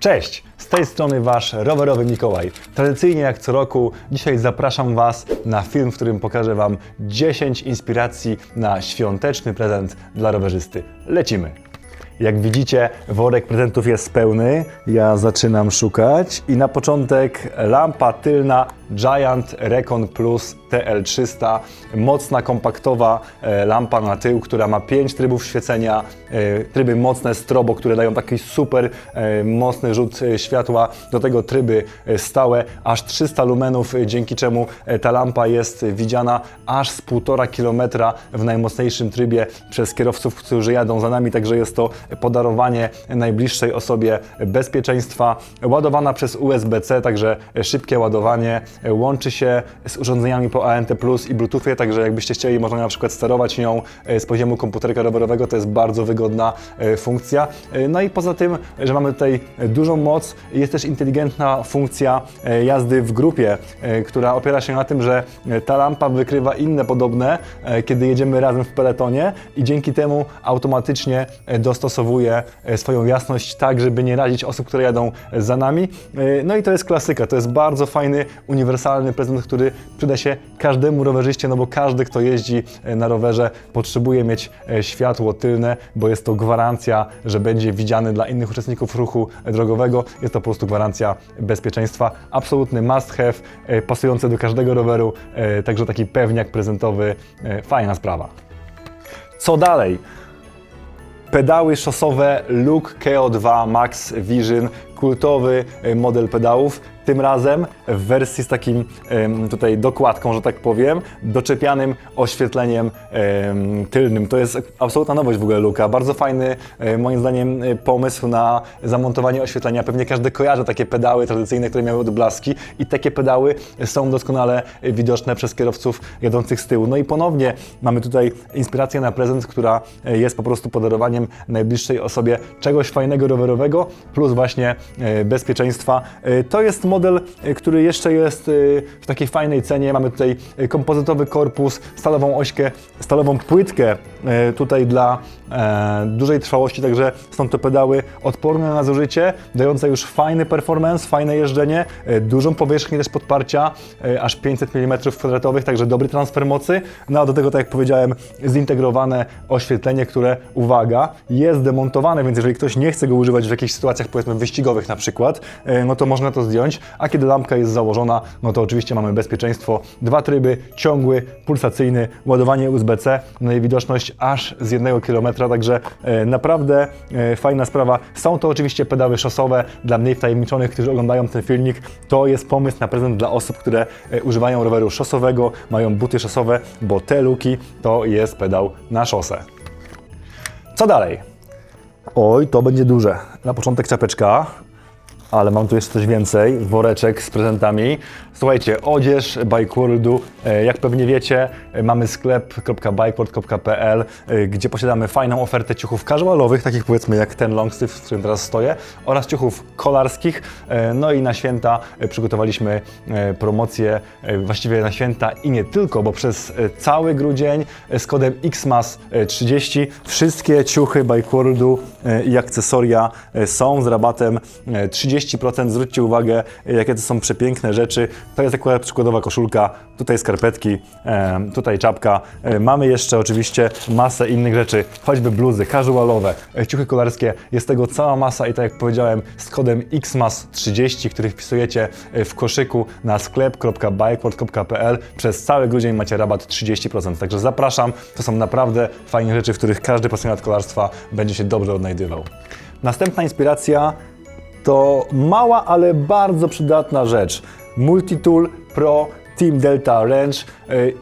Cześć! Z tej strony Wasz rowerowy Mikołaj. Tradycyjnie jak co roku, dzisiaj zapraszam Was na film, w którym pokażę Wam 10 inspiracji na świąteczny prezent dla rowerzysty. Lecimy! Jak widzicie, worek prezentów jest pełny. Ja zaczynam szukać i na początek lampa tylna Giant Recon Plus TL300. Mocna, kompaktowa e, lampa na tył, która ma 5 trybów świecenia, e, tryby mocne strobo, które dają taki super e, mocny rzut światła. Do tego tryby stałe, aż 300 lumenów, dzięki czemu ta lampa jest widziana aż z 1,5 km w najmocniejszym trybie przez kierowców, którzy jadą za nami, także jest to podarowanie najbliższej osobie bezpieczeństwa. Ładowana przez USB-C, także szybkie ładowanie. Łączy się z urządzeniami po ANT Plus i Bluetoothie, także jakbyście chcieli, można na przykład sterować nią z poziomu komputerka rowerowego, to jest bardzo wygodna e, funkcja. E, No i poza tym, że mamy tutaj dużą moc, jest też inteligentna funkcja e, jazdy w grupie, która opiera się na tym, że ta lampa wykrywa inne podobne, kiedy jedziemy razem w peletonie i dzięki temu automatycznie dostosowuje e, swoją jasność tak, żeby nie razić osób, które jadą za nami. E, No i to jest klasyka, to jest bardzo fajny, uniwersalny prezent, który przyda się każdemu rowerzyście, no bo każdy, kto jeździ e, na rowerze, potrzebuje mieć e, światło tylne, bo jest to gwarancja, że będzie widziany dla innych uczestników ruchu drogowego. Jest to po prostu gwarancja bezpieczeństwa. Absolutny must have, e, pasujący do każdego roweru, e, także taki pewniak prezentowy, e, fajna sprawa. Co dalej? Pedały szosowe Look KO2 Max Vision, kultowy model pedałów. Tym razem w wersji z takim tutaj dokładką, że tak powiem, doczepianym oświetleniem em, tylnym. To jest absolutna nowość w ogóle Luka. Bardzo fajny, e, moim zdaniem, e, pomysł na zamontowanie oświetlenia. Pewnie każdy kojarzy takie pedały tradycyjne, które miały odblaski i takie pedały są doskonale widoczne przez kierowców jadących z tyłu. No i ponownie mamy tutaj inspirację na prezent, która e, jest po prostu podarowaniem najbliższej osobie czegoś fajnego rowerowego, plus właśnie bezpieczeństwa. To jest model, e, który jeszcze jest e, w takiej fajnej cenie. Mamy tutaj e, kompozytowy korpus, stalową ośkę, stalową płytkę tutaj dla dużej trwałości, także są to pedały odporne na zużycie, dające już fajny performance, fajne jeżdżenie, dużą powierzchnię też podparcia, aż 500 mm kwadratowych, także dobry transfer mocy. No a do tego, tak jak powiedziałem, zintegrowane oświetlenie, które, uwaga, jest demontowane, więc jeżeli ktoś nie chce go używać w jakichś sytuacjach, powiedzmy wyścigowych na przykład, no to można to zdjąć, a kiedy lampka jest założona, no to oczywiście mamy bezpieczeństwo. Dwa tryby, ciągły, pulsacyjny, ładowanie USB-C, no i widoczność aż z jednego kilometra, także e, naprawdę e, fajna sprawa. Są to oczywiście pedały szosowe dla mniej wtajemniczonych, którzy oglądają ten filmik. To jest pomysł na prezent dla osób, które e, używają roweru szosowego, mają buty szosowe, bo te luki to jest pedał na szosę. Co dalej? Oj, to będzie duże. Na początek czapeczka, ale mam tu jeszcze coś więcej. Woreczek z prezentami. Słuchajcie, odzież Bike Worldu. E, Jak pewnie wiecie, e, mamy sklep.bikeworld.pl, e, gdzie posiadamy fajną ofertę ciuchów casualowych, takich powiedzmy jak ten longsleeve, w którym teraz stoję, oraz ciuchów kolarskich. No i na święta przygotowaliśmy promocję, właściwie na święta i nie tylko, bo przez cały grudzień z kodem XMAS30 wszystkie ciuchy Bike Worldu e, i akcesoria są z rabatem e, 30%. Zwróćcie uwagę, jakie to są przepiękne rzeczy. To jest akurat przykładowa koszulka, tutaj skarpetki, tutaj czapka. E, Mamy jeszcze oczywiście masę innych rzeczy, choćby bluzy casualowe, e, ciuchy kolarskie. Jest tego cała masa i tak jak powiedziałem, z kodem XMAS30, który wpisujecie e, w koszyku na sklep.bikeworld.pl przez cały grudzień macie rabat 30%. Także zapraszam, to są naprawdę fajne rzeczy, w których każdy pasjonat kolarstwa będzie się dobrze odnajdywał. Następna inspiracja to mała, ale bardzo przydatna rzecz. Multitool Pro Team Delta Range.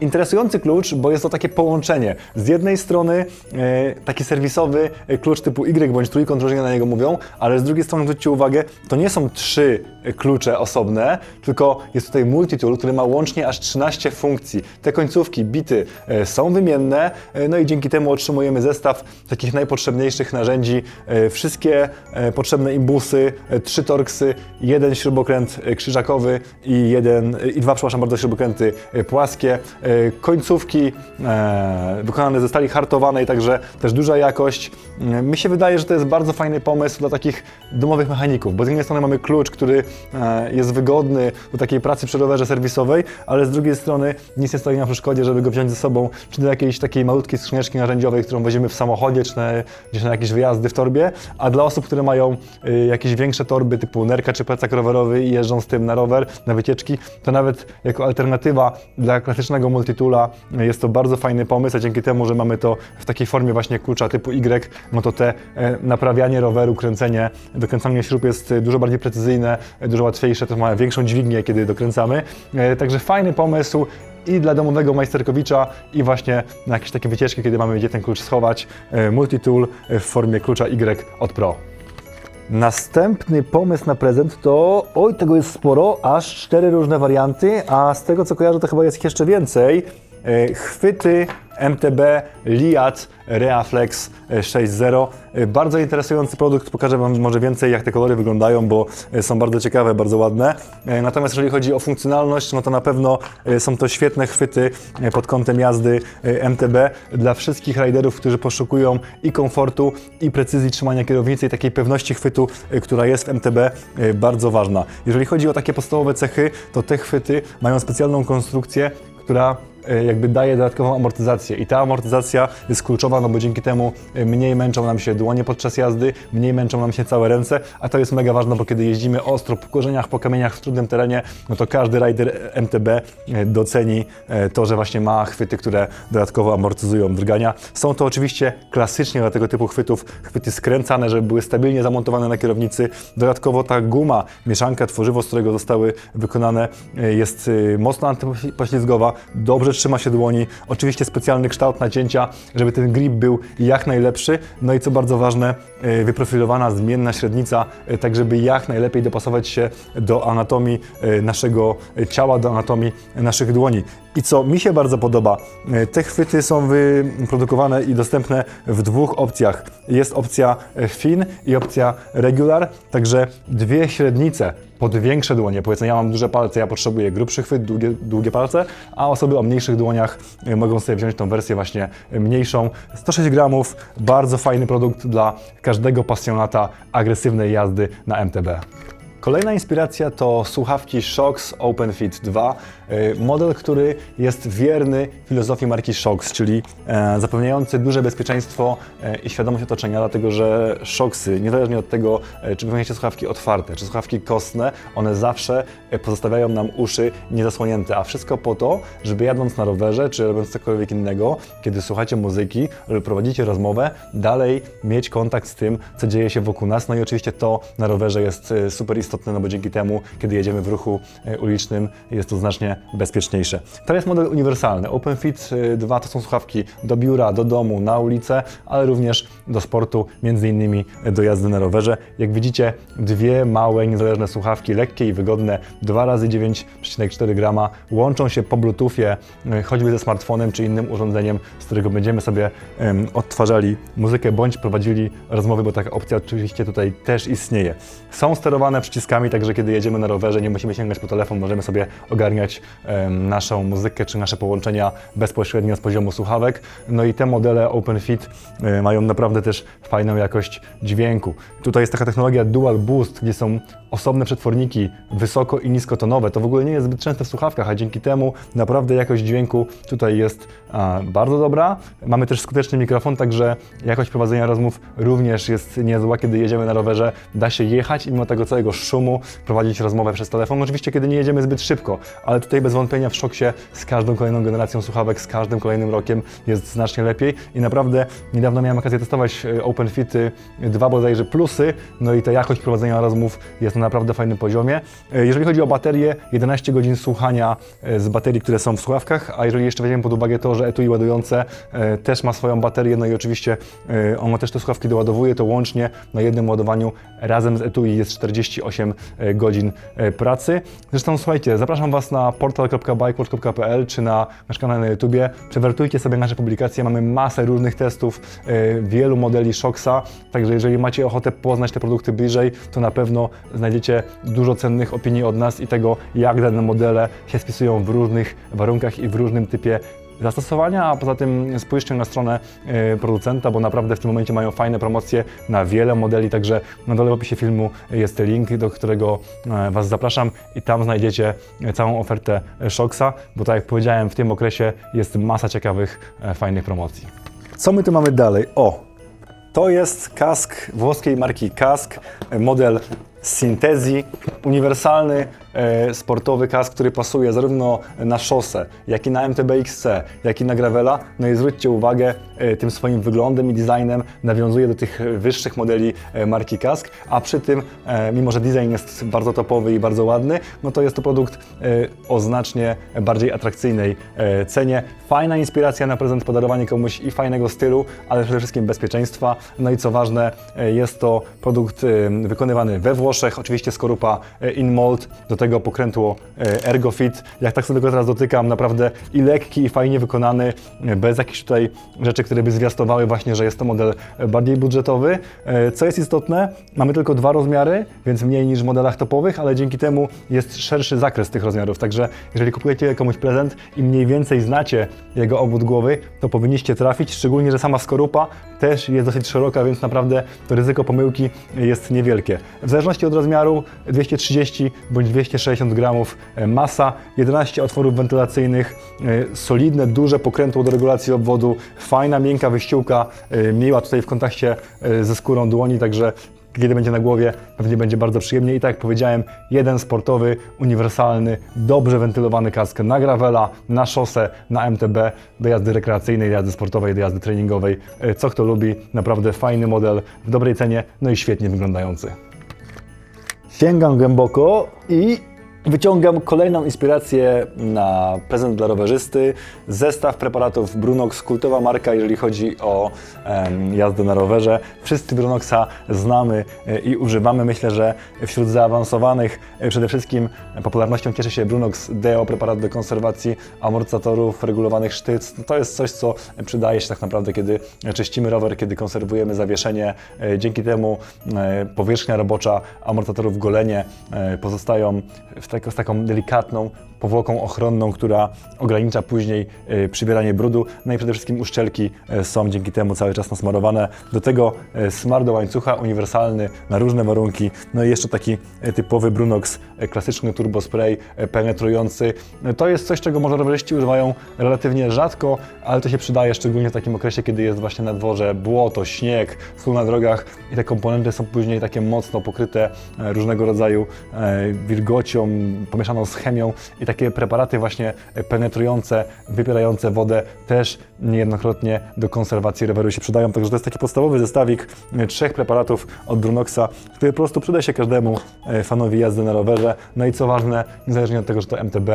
Interesujący klucz, bo jest to takie połączenie. Z jednej strony e, taki serwisowy e, klucz typu Y bądź trójkąt, różnie na niego mówią, ale z drugiej strony zwróćcie uwagę, to nie są trzy e, klucze osobne, tylko jest tutaj multitool, który ma łącznie aż 13 funkcji. Te końcówki, bity są wymienne, no i dzięki temu otrzymujemy zestaw takich najpotrzebniejszych narzędzi. Wszystkie potrzebne imbusy, trzy torksy, jeden śrubokręt krzyżakowy i jeden, i dwa, przepraszam bardzo, śrubokręty e, płaskie. E, Końcówki e, wykonane ze stali hartowanej, także też duża jakość. Mi się wydaje, że to jest bardzo fajny pomysł dla takich domowych mechaników, bo z jednej strony mamy klucz, który jest wygodny do takiej pracy przy rowerze serwisowej, ale z drugiej strony nic nie stoi na przeszkodzie, żeby go wziąć ze sobą, czy do jakiejś takiej malutkiej skrzyneczki narzędziowej, którą weźmiemy w samochodzie, czy na, gdzieś na jakieś wyjazdy w torbie, a dla osób, które mają y, jakieś większe torby typu nerka czy plecak rowerowy i jeżdżą z tym na rower, na wycieczki, to nawet jako alternatywa dla klasycznego multitoola jest to bardzo fajny pomysł, a dzięki temu, że mamy to w takiej formie właśnie klucza typu Y, no to te e, naprawianie roweru, kręcenie, dokręcanie śrub jest dużo bardziej precyzyjne, dużo łatwiejsze, to ma większą dźwignię, kiedy dokręcamy. E, Także fajny pomysł i dla domowego majsterkowicza i właśnie na jakieś takie wycieczki, kiedy mamy gdzie ten klucz schować. E, Multitool w formie klucza Y od Pro. Następny pomysł na prezent to, oj, tego jest sporo, aż cztery różne warianty, a z tego co kojarzę, to chyba jest ich jeszcze więcej. E, Chwyty MTB Liat Reaflex e, 6.0. E, Bardzo interesujący produkt, pokażę Wam może więcej jak te kolory wyglądają, bo są bardzo ciekawe, bardzo ładne. E, Natomiast jeżeli chodzi o funkcjonalność, no to na pewno e, są to świetne chwyty e, pod kątem jazdy MTB dla wszystkich riderów, którzy poszukują i komfortu, i precyzji trzymania kierownicy, i takiej pewności chwytu, która jest w MTB bardzo ważna. Jeżeli chodzi o takie podstawowe cechy, to te chwyty mają specjalną konstrukcję, która jakby daje dodatkową amortyzację i ta amortyzacja jest kluczowa, no bo dzięki temu e, mniej męczą nam się dłonie podczas jazdy, mniej męczą nam się całe ręce, a to jest mega ważne, bo kiedy jeździmy ostro po korzeniach, po kamieniach w trudnym terenie, no to każdy rider MTB e, doceni e, to, że właśnie ma chwyty, które dodatkowo amortyzują drgania. Są to oczywiście klasycznie dla tego typu chwytów chwyty skręcane, żeby były stabilnie zamontowane na kierownicy. Dodatkowo ta guma, mieszanka, tworzywo, z którego zostały wykonane, e, jest e, mocno antypoślizgowa, dobrze trzyma się dłoni. Oczywiście specjalny kształt nacięcia, żeby ten grip był jak najlepszy. No i co bardzo ważne, e, wyprofilowana zmienna średnica, e, tak żeby jak najlepiej dopasować się do anatomii e, naszego ciała, do anatomii naszych dłoni. I co mi się bardzo podoba, te chwyty są wyprodukowane i dostępne w dwóch opcjach. Jest opcja fin i opcja regular, także dwie średnice pod większe dłonie. Powiedzmy, ja mam duże palce, ja potrzebuję grubszy chwyt, długie, długie palce, a osoby o mniejszych dłoniach e, mogą sobie wziąć tą wersję właśnie e, mniejszą. 106 gramów, bardzo fajny produkt dla każdego pasjonata agresywnej jazdy na MTB. Kolejna inspiracja to słuchawki Shox OpenFit 2. e, Model, który jest wierny filozofii marki Shox, czyli e, zapewniający duże bezpieczeństwo e, i świadomość otoczenia, dlatego że Shoxy, niezależnie od tego, e, czy wymieniacie słuchawki otwarte, czy słuchawki kostne, one zawsze pozostawiają nam uszy niezasłonięte, a wszystko po to, żeby jadąc na rowerze, czy robiąc cokolwiek innego, kiedy słuchacie muzyki lub prowadzicie rozmowę, dalej mieć kontakt z tym, co dzieje się wokół nas. No i oczywiście to na rowerze jest super istotne, no bo dzięki temu, kiedy jedziemy w ruchu e, ulicznym, jest to znacznie bezpieczniejsze. To jest model uniwersalny. OpenFit 2 to są słuchawki do biura, do domu, na ulicę, ale również do sportu, między innymi do jazdy na rowerze. Jak widzicie, dwie małe, niezależne słuchawki, lekkie i wygodne, 2 razy 9,4 grama, łączą się po Bluetoothie, e, choćby ze smartfonem czy innym urządzeniem, z którego będziemy sobie em, odtwarzali muzykę bądź prowadzili rozmowy, bo taka opcja oczywiście tutaj też istnieje. Są sterowane przyciskami, także kiedy jedziemy na rowerze, nie musimy sięgać po telefon, możemy sobie ogarniać em, naszą muzykę czy nasze połączenia bezpośrednio z poziomu słuchawek. No i te modele OpenFit e, mają naprawdę też fajną jakość dźwięku. Tutaj jest taka technologia Dual Boost, gdzie są osobne przetworniki wysoko i niskotonowe. To w ogóle nie jest zbyt częste w słuchawkach, a dzięki temu naprawdę jakość dźwięku tutaj jest a, bardzo dobra. Mamy też skuteczny mikrofon, także jakość prowadzenia rozmów również jest niezła, kiedy jedziemy na rowerze. Da się jechać i mimo tego całego szumu prowadzić rozmowę przez telefon. Oczywiście, kiedy nie jedziemy zbyt szybko, ale tutaj bez wątpienia w szoksie z każdą kolejną generacją słuchawek, z każdym kolejnym rokiem jest znacznie lepiej i naprawdę niedawno miałem okazję testować e, OpenFity 2 bodajże plusy, no i ta jakość prowadzenia rozmów jest na naprawdę fajnym poziomie. E, Jeżeli chodzi o baterię, 11 godzin słuchania e, z baterii, które są w słuchawkach, a jeżeli jeszcze weźmiemy pod uwagę to, że etui ładujące też ma swoją baterię, no i oczywiście ono też te słuchawki doładowuje, to łącznie na jednym ładowaniu razem z etui jest 48 8 e, godzin e, pracy. Zresztą słuchajcie, zapraszam Was na portal.bikewash.pl czy na nasz kanał na YouTubie. Przewertujcie sobie nasze publikacje, mamy masę różnych testów, e, wielu modeli Shoxa, także jeżeli macie ochotę poznać te produkty bliżej, to na pewno znajdziecie dużo cennych opinii od nas i tego, jak dane modele się spisują w różnych warunkach i w różnym typie zastosowania, a poza tym spójrzcie na stronę e, producenta, bo naprawdę w tym momencie mają fajne promocje na wiele modeli, także na dole w opisie filmu jest link, do którego e, Was zapraszam i tam znajdziecie całą ofertę Shoxa, bo tak jak powiedziałem, w tym okresie jest masa ciekawych, e, fajnych promocji. Co my tu mamy dalej? O, to jest kask włoskiej marki Kask, model Syntezi, uniwersalny e, sportowy kask, który pasuje zarówno na szosę, jak i na MTB XC, jak i na gravela. No i zwróćcie uwagę, e, tym swoim wyglądem i designem nawiązuje do tych wyższych modeli e, marki Kask, a przy tym, e, mimo że design jest bardzo topowy i bardzo ładny, no to jest to produkt e, o znacznie bardziej atrakcyjnej e, cenie. Fajna inspiracja na prezent, podarowanie komuś i fajnego stylu, ale przede wszystkim bezpieczeństwa. No i co ważne, e, jest to produkt e, wykonywany we Włoszech, oczywiście skorupa e, InMold, do tego pokrętło e, ErgoFit. Jak tak sobie go teraz dotykam, naprawdę i lekki, i fajnie wykonany, e, bez jakichś tutaj rzeczy, które by zwiastowały właśnie, że jest to model bardziej budżetowy. Co jest istotne, mamy tylko dwa rozmiary, więc mniej niż w modelach topowych, ale dzięki temu jest szerszy zakres tych rozmiarów. Także jeżeli kupujecie komuś prezent i mniej więcej znacie jego obwód głowy, to powinniście trafić, szczególnie, że sama skorupa też jest dosyć szeroka, więc naprawdę to ryzyko pomyłki jest niewielkie. W zależności od rozmiaru 230 bądź 260 gramów e, masa, 11 otworów wentylacyjnych, e, solidne, duże pokrętło do regulacji obwodu, fajna, miękka wyściółka, e, miła tutaj w kontakcie ze skórą dłoni, także kiedy będzie na głowie, pewnie będzie bardzo przyjemnie. I tak jak powiedziałem, jeden sportowy, uniwersalny, dobrze wentylowany kask na gravela, na szosę, na MTB, do jazdy rekreacyjnej, do jazdy sportowej, do jazdy treningowej. Co kto lubi, naprawdę fajny model, w dobrej cenie, no i świetnie wyglądający. Sięgam głęboko i wyciągam kolejną inspirację na prezent dla rowerzysty. Zestaw preparatów Brunox, kultowa marka, jeżeli chodzi o em, jazdę na rowerze. Wszyscy Brunoxa znamy e, i używamy. Myślę, że wśród zaawansowanych e, przede wszystkim popularnością cieszy się Brunox Deo, preparat do konserwacji amortyzatorów, regulowanych sztyc. No To jest coś, co przydaje się tak naprawdę, kiedy czyścimy rower, kiedy konserwujemy zawieszenie. E, Dzięki temu powierzchnia robocza amortyzatorów golenie e, pozostają w z taką delikatną powłoką ochronną, która ogranicza później e, przybieranie brudu. No i przede wszystkim uszczelki e, są dzięki temu cały czas nasmarowane. Do tego e, smar do łańcucha uniwersalny na różne warunki. No i jeszcze taki typowy Brunox, klasyczny turbo spray penetrujący. To jest coś, czego może rowerzyści używają relatywnie rzadko, ale to się przydaje szczególnie w takim okresie, kiedy jest właśnie na dworze błoto, śnieg, sól na drogach i te komponenty są później takie mocno pokryte różnego rodzaju wilgocią, pomieszaną z chemią i takie preparaty właśnie penetrujące, wypierające wodę też niejednokrotnie do konserwacji roweru się przydają. Także to jest taki podstawowy zestawik e, trzech preparatów od Brunoxa, który po prostu przyda się każdemu e, fanowi jazdy na rowerze. No i co ważne, niezależnie od tego, że to MTB,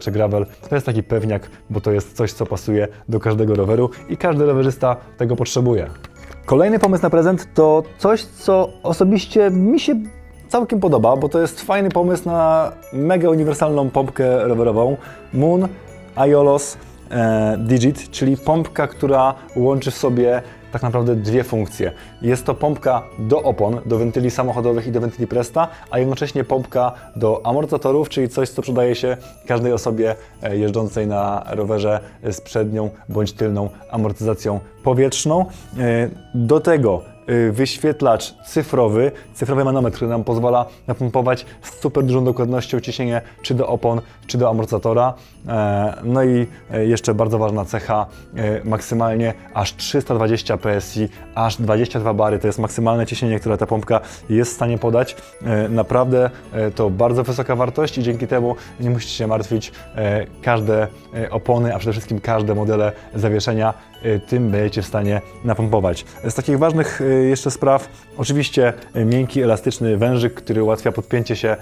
czy Gravel, to jest taki pewniak, bo to jest coś, co pasuje do każdego roweru i każdy rowerzysta tego potrzebuje. Kolejny pomysł na prezent to coś, co osobiście mi się całkiem podoba, bo to jest fajny pomysł na mega uniwersalną pompkę rowerową Moon Aiolos e, Digit, czyli pompka, która łączy w sobie tak naprawdę dwie funkcje. Jest to pompka do opon, do wentyli samochodowych i do wentyli Presta, a jednocześnie pompka do amortyzatorów, czyli coś, co przydaje się każdej osobie e, jeżdżącej na rowerze z przednią bądź tylną amortyzacją powietrzną. E, Do tego wyświetlacz cyfrowy, cyfrowy manometr, który nam pozwala napompować z super dużą dokładnością ciśnienie czy do opon, czy do amortyzatora. E, No i e, jeszcze bardzo ważna cecha, e, maksymalnie aż 320 PSI, aż 22 bary, to jest maksymalne ciśnienie, które ta pompka jest w stanie podać. Naprawdę to bardzo wysoka wartość i dzięki temu nie musicie się martwić. Każde opony, a przede wszystkim każde modele zawieszenia y, tym będziecie w stanie napompować. Z takich ważnych y, jeszcze spraw, oczywiście y, miękki, elastyczny wężyk, który ułatwia podpięcie się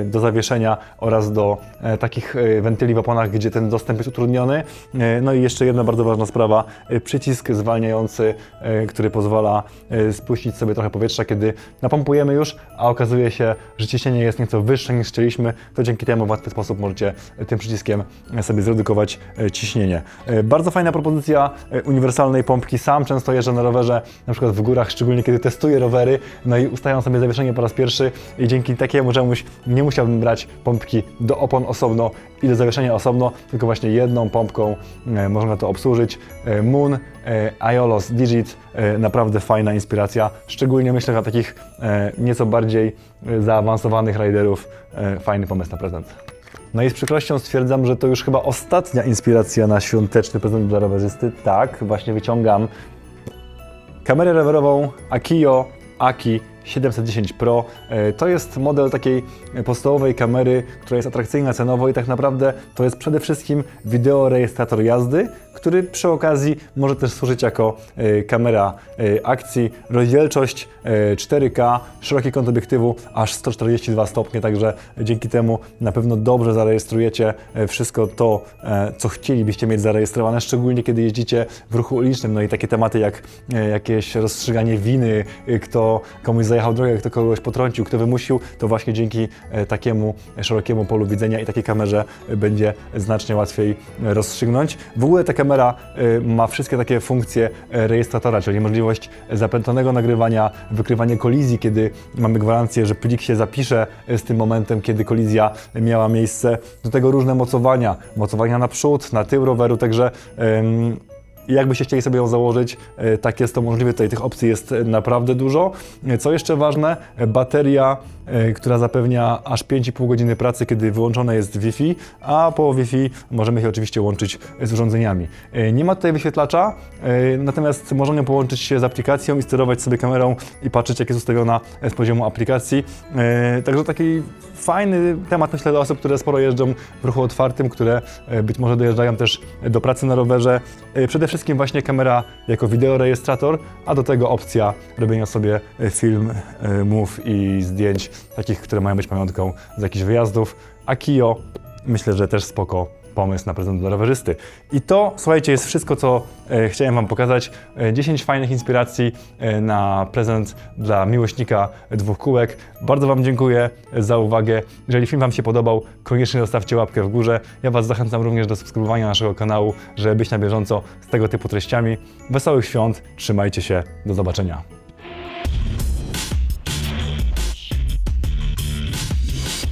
y, do zawieszenia oraz do e, takich y, wentyli w oponach, gdzie ten dostęp jest utrudniony. Y, No i jeszcze jedna bardzo ważna sprawa, y, przycisk zwalniający, y, który pozwala y, spuścić sobie trochę powietrza, kiedy napompujemy już, a okazuje się, że ciśnienie jest nieco wyższe niż chcieliśmy, to dzięki temu w łatwy sposób możecie y, tym przyciskiem y, sobie zredukować y, ciśnienie. Y, Bardzo fajna propozycja y, uniwersalnej pompki. Sam często jeżdżę na rowerze, na przykład w górach, szczególnie kiedy testuję rowery, no i ustawiam sobie zawieszenie po raz pierwszy i dzięki takiemu czemuś nie musiałbym brać pompki do opon osobno i do zawieszenia osobno, tylko właśnie jedną pompką e, można to obsłużyć. E, Moon, e, Aiolos Digit, naprawdę fajna inspiracja, szczególnie myślę dla takich nieco bardziej zaawansowanych riderów, fajny pomysł na prezent. No i z przykrością stwierdzam, że to już chyba ostatnia inspiracja na świąteczny prezent dla rowerzysty. Tak, właśnie wyciągam kamerę rowerową Akio Aki 710 Pro. E, To jest model takiej podstawowej kamery, która jest atrakcyjna cenowo i tak naprawdę to jest przede wszystkim wideorejestrator jazdy, który przy okazji może też służyć jako e, kamera e, akcji. Rozdzielczość e, 4K, szeroki kąt obiektywu aż 142 stopnie, także dzięki temu na pewno dobrze zarejestrujecie wszystko to, co chcielibyście mieć zarejestrowane, szczególnie kiedy jeździcie w ruchu ulicznym. No i takie tematy jak jakieś rozstrzyganie winy, kto komuś zajechał drogę, kto kogoś potrącił, kto wymusił, to właśnie dzięki e, takiemu szerokiemu polu widzenia i takiej kamerze e, będzie znacznie łatwiej e, rozstrzygnąć. W ogóle ta kamera ma wszystkie takie funkcje rejestratora, czyli możliwość zapętlonego nagrywania, wykrywanie kolizji, kiedy mamy gwarancję, że plik się zapisze z tym momentem, kiedy kolizja miała miejsce. Do tego różne mocowania, mocowania na przód, na tył roweru, także jakbyście chcieli sobie ją założyć, e, tak jest to możliwe. Tutaj tych opcji jest e, naprawdę dużo. E, Co jeszcze ważne, bateria, która zapewnia aż 5,5 godziny pracy, kiedy wyłączone jest Wi-Fi, a po Wi-Fi możemy się oczywiście łączyć z urządzeniami. Nie ma tutaj wyświetlacza, natomiast nią połączyć się z aplikacją i sterować sobie kamerą i patrzeć, jak jest ustawiona z poziomu aplikacji. Także taki fajny temat, myślę, dla osób, które sporo jeżdżą w ruchu otwartym, które e, być może dojeżdżają też do pracy na rowerze. E, Przede wszystkim właśnie kamera jako wideorejestrator, a do tego opcja robienia sobie e, film, mów i zdjęć, takich, które mają być pamiątką z jakichś wyjazdów. A Kio myślę, że też spoko pomysł na prezent dla rowerzysty. I to, słuchajcie, jest wszystko, co e, chciałem Wam pokazać. E, 10 fajnych inspiracji e, na prezent dla miłośnika dwóch kółek. Bardzo Wam dziękuję za uwagę. Jeżeli film Wam się podobał, koniecznie zostawcie łapkę w górze. Ja Was zachęcam również do subskrybowania naszego kanału, żeby być na bieżąco z tego typu treściami. Wesołych świąt, trzymajcie się, do zobaczenia.